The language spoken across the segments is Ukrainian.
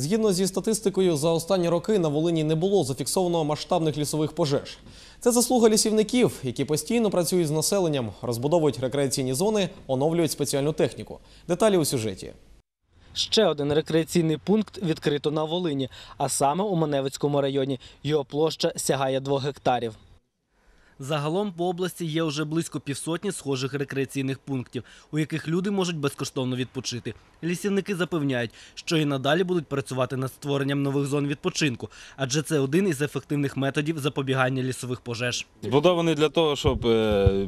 Згідно зі статистикою, за останні роки на Волині не було зафіксовано масштабних лісових пожеж. Це заслуга лісівників, які постійно працюють з населенням, розбудовують рекреаційні зони, оновлюють спеціальну техніку. Деталі у сюжеті. Ще один рекреаційний пункт відкрито на Волині, а саме у Маневицькому районі. Його площа сягає 2 гектарів. Загалом по області є вже близько півсотні схожих рекреаційних пунктів, у яких люди можуть безкоштовно відпочити. Лісівники запевняють, що і надалі будуть працювати над створенням нових зон відпочинку, адже це один із ефективних методів запобігання лісових пожеж. Збудований для того, щоб е,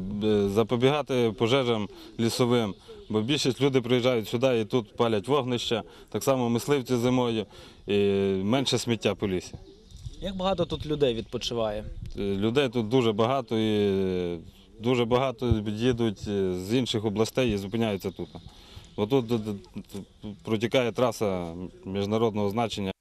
запобігати пожежам лісовим. Бо більшість людей приїжджають сюди і тут палять вогнища, так само мисливці зимою, і менше сміття по лісі. Як багато тут людей відпочиває? Е, Людей тут дуже багато і е, дуже багато їдуть е, з інших областей і зупиняються тут. Бо тут протікає траса міжнародного значення.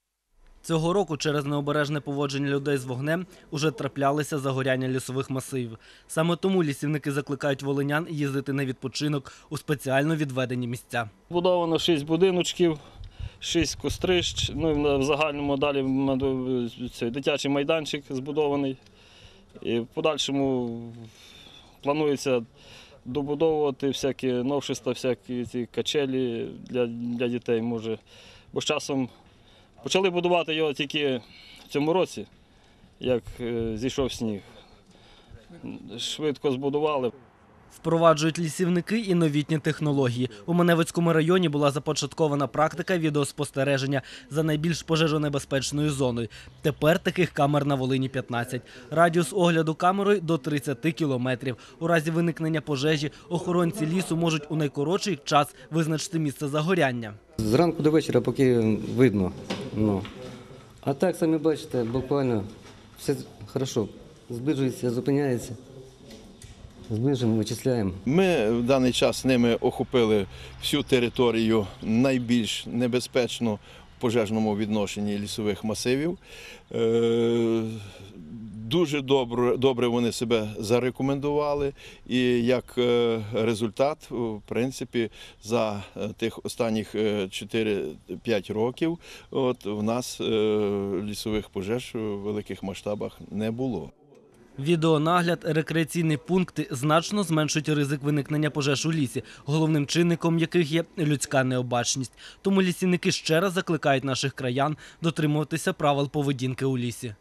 Цього року через необережне поводження людей з вогнем уже траплялися загоряння лісових масивів. Саме тому лісівники закликають волинян їздити на відпочинок у спеціально відведені місця. Будовано 6 будиночків, 6 кострищ. Ну і в загальному далі цей дитячий майданчик збудований. І в подальшому планується добудовувати всякі новшества, всякі ці качелі для, для дітей. Може. Бо з часом почали будувати його тільки в цьому році, як е, зійшов сніг. Швидко збудували. Впроваджують лісівники і новітні технології. У Маневицькому районі була започаткована практика відеоспостереження за найбільш пожежонебезпечною зоною. Тепер таких камер на Волині 15. Радіус огляду камерою до 30 кілометрів. У разі виникнення пожежі охоронці лісу можуть у найкоротший час визначити місце загоряння. Зранку до вечора, поки видно. Ну. А так, самі бачите, буквально все хорошо. Зближується, зупиняється. Зближуємо, вичисляємо. Ми в даний час ними охопили всю територію найбільш небезпечну в пожежному відношенні лісових масивів. Е, Дуже добре, добре вони себе зарекомендували, і як е, результат, в принципі, за е, тих останніх е, 4-5 років, от в нас лісових пожеж у великих масштабах не було. Відеонагляд, рекреаційні пункти значно зменшують ризик виникнення пожеж у лісі, головним чинником яких є людська необачність. Тому лісівники ще раз закликають наших краян дотримуватися правил поведінки у лісі.